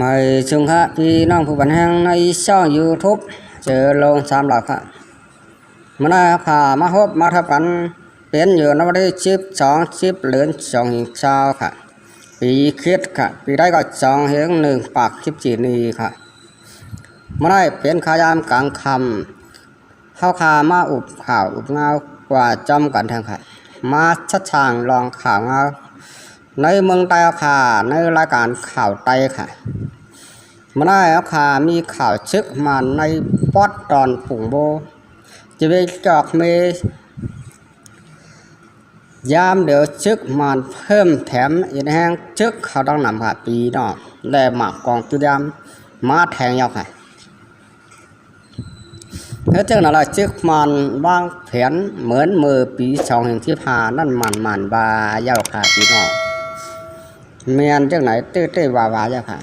ม่ชุงฮะพี่น้องผู้บันแห่งในช่องยูทูบเจอลงสามหลักครับมาได้ค่ะมาพบมาทับกันเป็นอยู่ในวันที่สิบสองสิบเหลือนสองหิงเช้าค่ะ ปีคิดค่ะ ปีได้ก็สองเฮงหนึ่งปากสิบจีนีค่ะมาได้เป็นขายามกลางคำเข้าคามาอุบข่าวอุบเงากว่าจำกันแทงค่ะ มาชัดช่างลองข่าวเงาในเมืองไต้ค่ะในรายการข่าวไต้ค่ะ มาได้แล้วค่ะมีข่าวชึกมาในปอดตอนปุ่งโบ จะไปจอกเมยามเดี๋ยวชึกมันเพิ่มแถมอีกแห้งชึกเขาต้องนำค่ะปีเนาะและหมากกองตุยามมาแทงยาวค่ะแล้วเจ้าหน้าที่ชึกมันวางแผนเหมือนมือปีสองแห่งที่ผ่านั่นมันมันบายาวค่ะปีเนาะเมียนจังไหนตื้อตื้อวาวาจ้ะค่ะ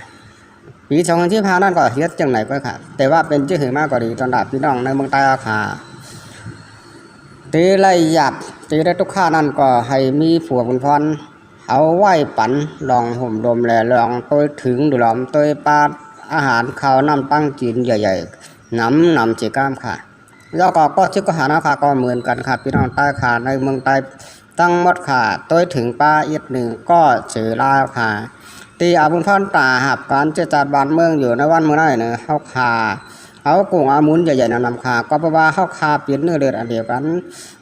ปีสองพันที่พานั่นก็เฮ็ดจังไหนก็ค่ะ แต่ว่าเป็นชื่อหือมากกว่าดีตอนดับพี่น้องในเมืองใต้อะค่ะตีไล่หยับตีได้ทุกข้านั่นก็ให้มีผัวคุณพรเอาไหว้ปันลองห่มดมแลลองตัวถึงดูหลอมตัวปลาอาหารข้าวน้ำตั้งจีนใหญ่ๆน้ำน้ำเจก้ามค่ะแล้วก็ก็ชื่อก็หานาคาก็เหมือนกันค่ะพี่น้องใต้ค่ะในเมืองใต้ตั้งหมดค่ะตัวถึงป้าอียดหนึ่งก็เจอลาวค่ะ ตีอาบุญพันตาหับการเจจัดบ้านเมืองอยู่ในวันเมื่อไรเนอะเข้าคาเอากุ้งอามุนใหญ่ๆนำนำคาก็เพระว่าเข้าคาเปลี่ยนเนื้อเลือดอันเดียวกัน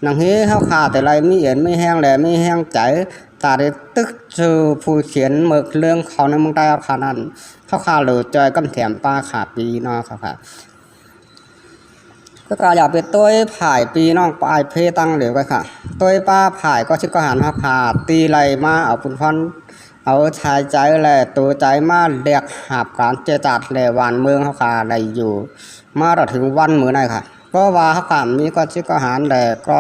นังเฮเข้าคาแต่ไรไม่เห็นไม่แห้งแหลไม่แห้งใจตาได้ตึกชูผู้เขียนเมือกเรื่องเขาในเมืองใต้เขาคานั้นเข้าคาหลือจอยกำแถมป้าขาปีนอครับค่ะก็กาอยากเป็นตัวผายปีน้องปลายเพตั้งเหลวกันค่ะตัวป้าผายก็ชิกก็หันหักหาตีไหลมาเอาปุ่นพัน เอาชายใจแหละตัวใจมาเรียกหาบการเจจัดแหลวานเมืองเขาขาได้อยู่ มาเราถึงวันมือได้ค่ะ ก็ว่าเขาขามีก็ชิกก็หันแหละก็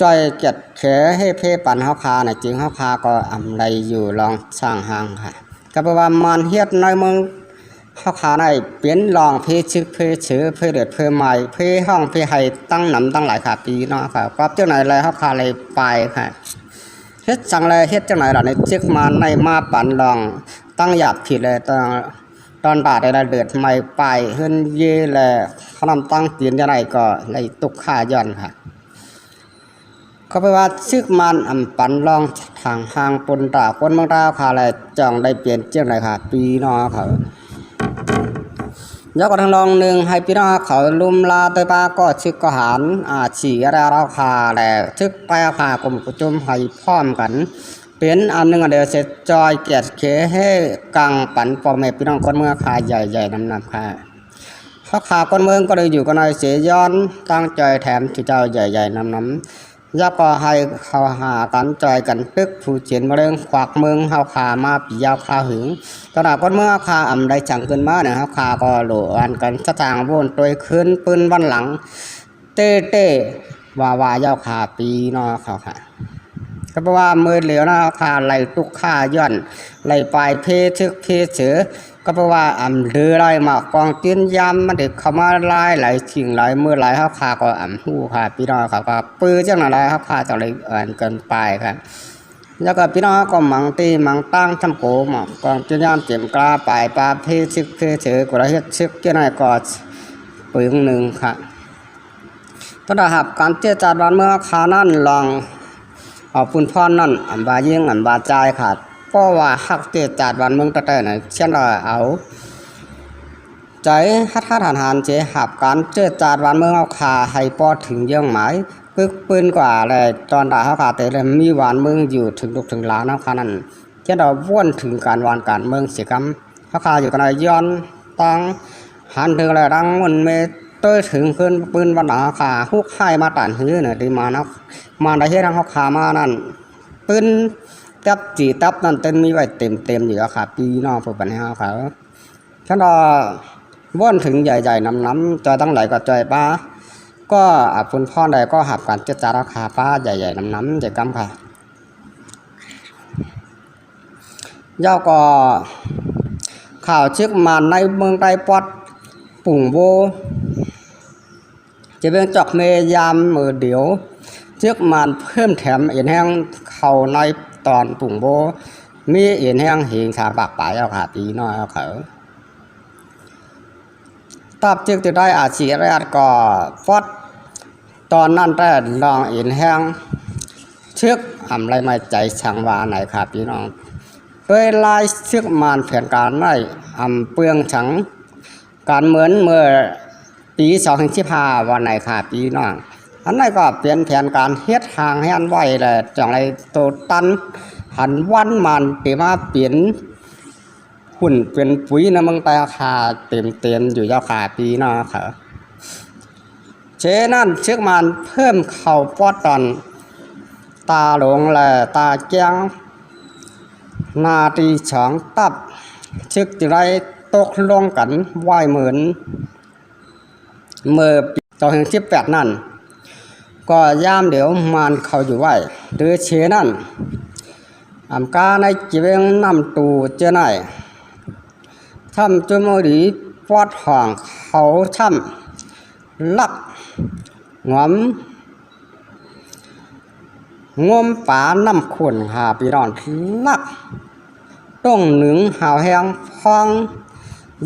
จอยเกียดแขให้เพปันเขาคาในจริงเขาคาก็อำไรอยู่ลองสร้างหางค่ะ ก็แปลว่ามันเฮ็ดในเมืองเขาขาในเปลี่ยนลองเพชึกเพชือเพเดือดเพใหม่เพห้องเพไฮตั้งหนำตั้งหลายขาปีเนาะค่ะก็เจ้าไหนเลยเขาขาเลยไปค่ะ เฮ็ดจังเลยเฮ็ดจังไหนล่ะในจึกมาในมาปันลอง ตั้งหยาบผิดเลยตอนตอนบาดได้เดือดใหม่ไปเฮินเย่แลเขานำตั้งเตียนยังไงก็เลยตุกข่าย้อนค่ะก็แปว่าซึกมันอำปันลองทางหางปนตาคนเมืองตาค่ะเลยจองได้เปลี่ยนเจ้าไหนค่ะ ปีนาะค่ะ ยกกระทังลองหนึ่งให้พี่น้องเขาลุมลาเตยปาก็ชึกก็หารอาฉีอะไรเราคาแหละชึกไปคากลมกุจุมให้พร้อมกัน เป็นอันหนึ่งอันเดียวเสร็จจอยเกียรติเคให้กังปันปอมแม่พี่น้องคนเมืองคาใหญ่ๆนำนำค่ะเขาขาคนเมืองก็เลยอยู่กันในเสียย้อนตั้งใจแถมที่เจ้าใหญ่ๆนำนำ ยักก็ให้เขาหากันจอยกันตึกผู้เจียนมาเรื่องขวักเมืองเฮาขามาปียาวคาหึงตอนนั้นเมื่อคาอ่ำได้จังขึ้นมาเนี่ยครับคาก็โหลอันกันสตางวนตัวขึ้นปืนวันหลัง เต้เต้วาวาเจ้าคาปีนอเขาค่ะก็เพราะว่ามือเหลียวนะคาไหลตุกขาย่อนไหลปลายเพชึกเพเสือ ก็เพราะว่าอ่ำเรือไรมากองตีนยำมันเด็กเข้ามาไล่ไหลสิ่งหลมือหลเขาคาก็อ่ำหู้ค่ะพี่น้องเขาก็ปื้อเจ้าหน้าไรเขาคาจะไหลเอ่อนเกินไปค่ะแล้วก็พี่น้องก็มังตีมังตั้งทำโกหมอกกองจุยามเจ็มกล้าปลายปลาเพชึกเพเฉยกระเฮ็ดชึกเจ้าหน่อยก็ปึงหนึ่งค่ะตอนหับการเจจัดวันเมื่อคานั่นลองเอาปุ่นพรนั่นอันบาเยิ่ยงอันบาใจขาด ราะว่าหักเจจัดวันเมืองตะเตไหนเช่นเราเอาใจฮัดฮัดหันหันเจหับการเจจาดวันเมืองเอาคาให้ปอถึงเยื่องหมายปึกปืนกว่าเลยตอนด่าเขาขาแต่เลยมีหวานเมืองอยู่ถึงลูกถึงหลานนะคานั้นเจ้าเราว่นถึงการวานการเมืองเสียกรรมเขาขาอยู่กันเลยย้อนตังหันถึงอะไรดังมันเมต้ยถึงขึ้นปืนวันหนาขาฮุกไข่มาตันหื้อเนี่ยดีมานะมาได้เฮ็ดทางเขาขามานั่นปืน ตับจีตับนั่นเต็มมีไว้เต็มเต็มอยู่แล้วค่ะปีน้องผู้ปัญหาเขาฉันรอว่อนถึงใหญ่ๆน้ำๆจอยตั้งไหลก็จอยป้าก็อาพุนพ่อใดก็หับการเจดจาราคาป้าใหญ่ๆน้ำๆใหญ่กำค่ะย่อก็ข่าวเชือกมาในเมืองไต้ปอดปุ่งโบจะเป็นจอกเมยามมือเดียวเชือกมันเพิ่มแถมเอ็นแห้งเข่าใน ตอนปุ่งโบมีเอ็นแห้งเหงชาปากปลายเอาค่ะปีน้อยเอาเขาตับจึกจะได้อาชีพแรกก็ฟอดตอนนั้นแต่ลองเอ็นแห้งเชือกอำไรไม่ใจช่างว่าไหนค่ะพี่น้องโดยลายเชือกมานแผนการได้อำเปลืองฉังการเหมือนเมื่อปีสองพันสิบห้าวันไหนค่ะพี่น้อง อันนั้นก็เปลี่ยนแผนการเฮ็ดทางให้อันไว้แหละจังไรโตตันหันวันมันเตมาเปลี่ยนหุ่นเป็นปุ๋ยนะมึงแต่คาเต็มเต็มอยู่ยาวขาปีนาะค่ะเชนั่นเชือกมันเพิ่มเข่าปอดตอน ตาหลงแหละตาแจ้งนาตีฉองตับเชึกจะได้ตกลงกันไหวเหมือน เมื่อปีต่อถึงสิบแปดนั่น ก็ย่ามเดี๋ยวมานเขาอยู่ไหวหรือเชนั่นอำกาในจีเวงนำตูเจาไหนายทำจมอดีปอดห่องเขาช่ำลักงอมงมป่าน้ำขุนหาปีนอนลักต้องหนึ่งหาวแหงพอง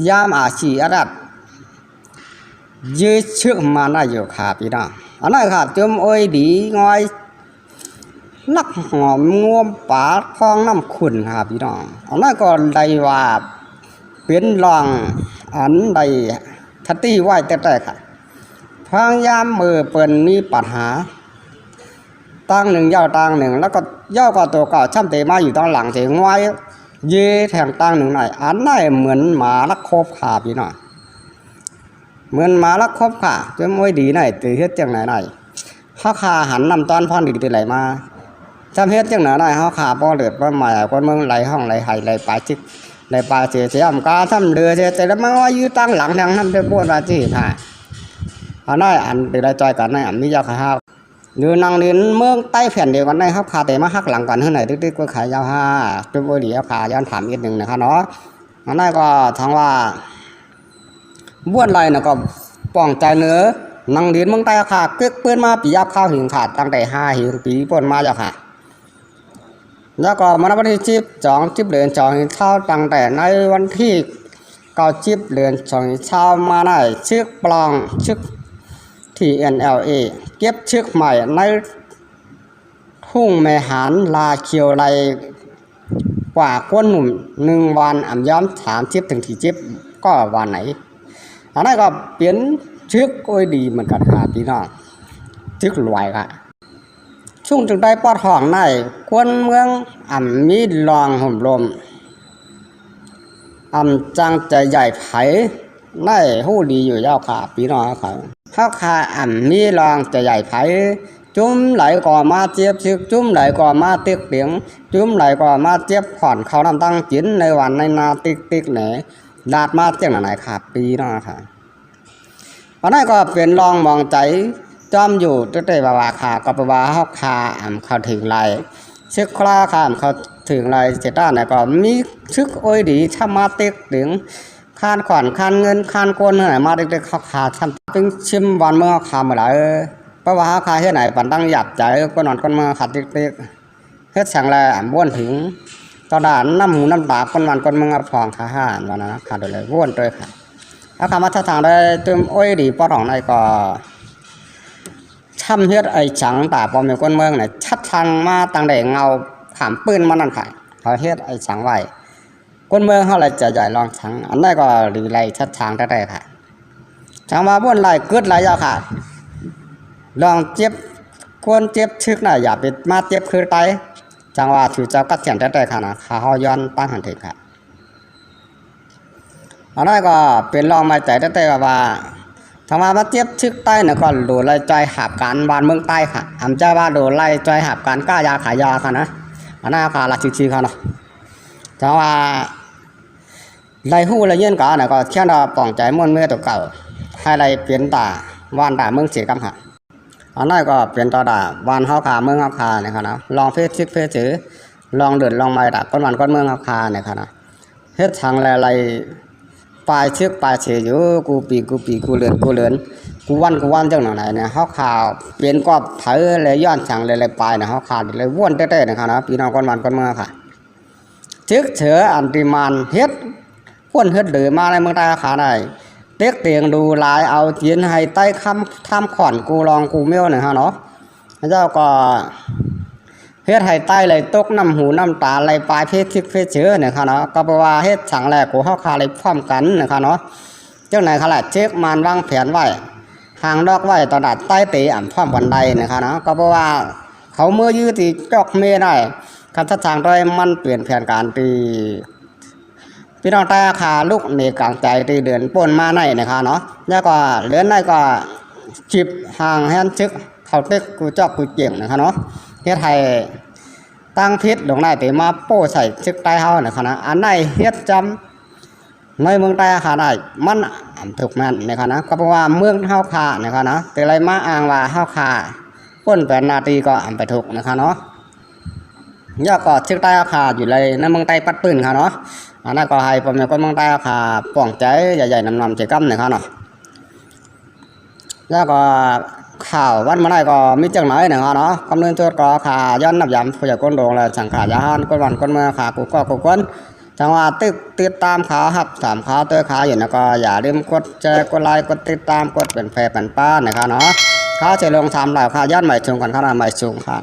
ยามอาชีอาดัดยืดเชือกมาได้อยู่ขาปีน้อง อันนั้นค่ะจมโอ้ยดีงอยลักหอมงวมปาดคลองน้ำขุนครับพี่น้องอันนั้นก็ได้ว่าเป็นรองอันใดทัตตี้ไหวแต่แต่ค่ะพยายามมือเปินมีปัญหาตั้งหนึ่งยาวตั้งหนึ่งแล้วก็ย่อก็ตัวเก่าช่ำเตมาอยู่ตอนหลังเสียงไว้เย่แทงตั้งหนึ่งหน่อยอันนั้นเหมือนหมาลักคบขาพี่น้อง เหมือนมาลักคบขาจะมวยดีหน่อยตื่นเฮ็ดจังไหนหน่อยข้าคาหันนำตอนพอนดีไปไหลมาจำเฮ็ดจังไหนาได้เฮาขาบ่เลือดบ่หมายคนเมืองไหลห้องไหลไห้ไหลปลาจิกไหลปลาเสียเสียอำกาทำเรือเสียแต่ละมันว่าอยู่ตั้งหลังทางทำได้บ่ว่าที่ท่าอันนั้นอันเดได้จอยกันในอันนี้ยาคาฮาอยู่นางเรียนเมืองใต้แผ่นเดียวกันได้ครับขาแต่มาหักหลังกันเท่าไหร่ตึกๆก็ขายยาวห้าจุบดีเอาขาย้อนถามอีกหนึ่งนะคะเนาะอันนั้นก็ทางว่า บ้วนไรนะก็ป้องใจเนื้อนางเรียนเมืองใต้ขาเกึกเปิ้นมาปียับข้าวหิงขาดตั้งแต่ห้าหิงปีป่นมาแล้วค่ะ แล้วก็มาวันที่จิบจองจิบเหรียญจองเช้าตั้งแต่ในวันที่เก้าจิบเหรียญจองเช้ามาได้ชึกปลองชึกที่ NLA เก็บชึกใหม่ในทุ่งแม่หานลาเคียวไรกว่าก้นหนุ่มหนึ่งวันอ่ำย้อมสามจิบถึงที่จิบก็วันไหน อันนั้นก็เปลี่ยนชึกโอ้ยดีเหมือนกันค่ะพี่น้องชึกรวยค่ะช่วงจึงได้ปอดห้องในควนเมืองอ่ำมีรองห่มลมอ่ำจังใจใหญ่ไผในหู้ดีอยู่ยาวขาปีน้องเขาเขาขาอ่ำมีรองใจใหญ่ไผจุ้มไหลก่อมาเจี๊ยบชึกจุ้มไหลก่อมาติ๊กเตียงจุ้มไหลก่อมาเจี๊ยบผ่อนเขานำตั้งจินในวันในนาติ๊กติ๊กไหน ดาดมาเจียงไหนขาปีน้อค่ะอันนั้นก็เป็นลองมองใจจอมอยู่ตั้งแต่บาวาขาก็ปว่าเฮาคาอ่ำเขาถึงไรซึกคลาขามเขาถึงไรเจต้าเนี่ยก็มีซึกโอ้ยดีถ้ามาเต็กถึงคานขวัญคานเงินคานโกนไหนมาเด็กๆเขาขาทำถึงชิมวันเมื่อคาเมื่อไหร่เพราะว่าเฮาคาเฮ็ดไหนปันตั้งหยับใจก็นอนคนเมื่อขาดเด็กๆเฮ็ดสั่งแลอ่ำบ้วนถึง ตอนด่านน้ำหูน้ำตาคนวันคนเมื่อฟองขาห้านวันนั้นขาดเลยบ้นด้วยค่ะอาคามาท่าทางได้ตึมโอ้ยดีปอดของในก็ช่ำเฮ็ดไอ้ฉังตาปอมอยู่ก้นเมืองเนี่ยชัดทางมาตั้งแต่เงาขามปืนมานั่นค่ะเขาเฮ็ดไอ้ฉังไว้ก้นเมืองเขาเลยจะใหญ่ลองฉังอันนั้นก็ดีไรชัดทางได้ค่ะทางมาบนไรกึดไรยาค่ะ ลองเจ็บควรเจ็บชึกหน่ะอย่าไปมาเจ็บคือไต จังว่าถือเจ้ากัดเสียนได้ค่ะนะขาเขาย้อนตั้งหันถึงค่ะอันนั้นก็เป็นรองมาใจแต่ว่าทางว่ามาเทียบชึกใต้เนี่ยก็ดูไล่จอยหับการบานเมืองใต้ค่ะอำเจ้าว่าดูไล่จอยหับการก้ายาขายยาค่ะนะอันนั้นค่ะละชิๆค่ะเนาะทางว่าไล่หู้ไล่เย็นก็เนี่ยก็เที่ยนเราป่องใจม่วนเมื่อตัวเก่าให้ไล่เปลี่ยนตาว่านตาเมืองเสียกำค่ะ อันนั้นก็เปลี่ยนตาดาวานเฮาขาเมืองเฮาขาเนี่ยค่ะนะลองเฟซชิกเฟซจือลองเดินลองไม้ดาก้นวันก้นเมืองเฮาขาเนี่ยค่ะนะเฮ็ดทางแลไลปลายเชือกปลายเฉยอยู่กูปีกูปีกูเลือนกูเลือนกูวันกูวันจังหน่อยเนี่ยเฮาขาเปลี่ยนก็เผยเลยย้อนสั่งเลยเลยปลายเนี่ยเฮาขาเลยว่นเต้ๆนะครับนะพี่น้องคนวันคนเมื่อค่ะชึกเฉออันติมานเฮ็ดคนเฮ็ดหรือมาในเมืองใต้ขาได้ เต็กเตียงดูหลายเอาเจียนให้ใต้คำทำขอนกูลองกูเมียวหน่อยฮะเนาะเจ้าก็เฮ็ดให้ใต้เลยตกน้ำหูน้ำตาไหลปลายเพศทิกเพศเชื้อเนี่ยค่ะเนาะก็เพราะว่าเฮ็ดฉังแรกกูเฮาคาเลยพร้อมกันนะคะเนาะเจ้าไหนขลาดเช็คมานวางแผนไว้หางดอกไว้ตอนดัดใต้ตะอ่ำพร้อมกันใดนะคะเนาะก็เพราะว่าเขาเมื่อยื้อที่จอกเมได้คำทัดทางโดยมันเปลี่ยนแผนการตี พี่น้องตาคาลูกในกลางใจตีเดือนป่นมาในนะคะเนาะแล้วก็เหลือในก็จิบห่างแฮนชึกเขาต็กกูจอกกูเจียงนะคะเนาะเฮ็ดให้ตั้งพิษลงได้ต่มาโป้ใส่ชึกใต้เฮานะครับนะอันไหนเฮ็ดจำในเมืองใต้อาคาได้มันอันถูกแม่นนะครับนะก็เพราะว่าเมืองเฮาคานะครับนะแต่ไรมาอ้างว่าเฮาคาพ้นแปดนาทีก็อันไปถูกนะครับเนาะย่อก็ชึกใต้อาคาอยู่เลยในเมืองใต้ปัดปืนครับเนาะ อันนั้นก็ให้ผมเนี่ยคนเมืองใต้อาคาป้องใจใหญ่ๆนำๆใจก้ำนะครับเนาะแล้วก็ข่าววันเมาได้ก็มีจังไหนนะครับเนาะคำนึงตัวก็ขาย้อนนับย้ำผู้ใหญ่ก้นโดงและสังขายาหันก้นวันก้นเมื่อขากูก็กูก้นจังว่าติดติดตามขาครับสามขาตัวขาอยู่นะก็อย่าลืมกดแชร์กดไลค์กดติดตามกดเป็นแฟนเป็นป้านะครับเนาะขาจะลงทำลายขาย้อนใหม่ชงกันขนาดใหม่ชงค่ะ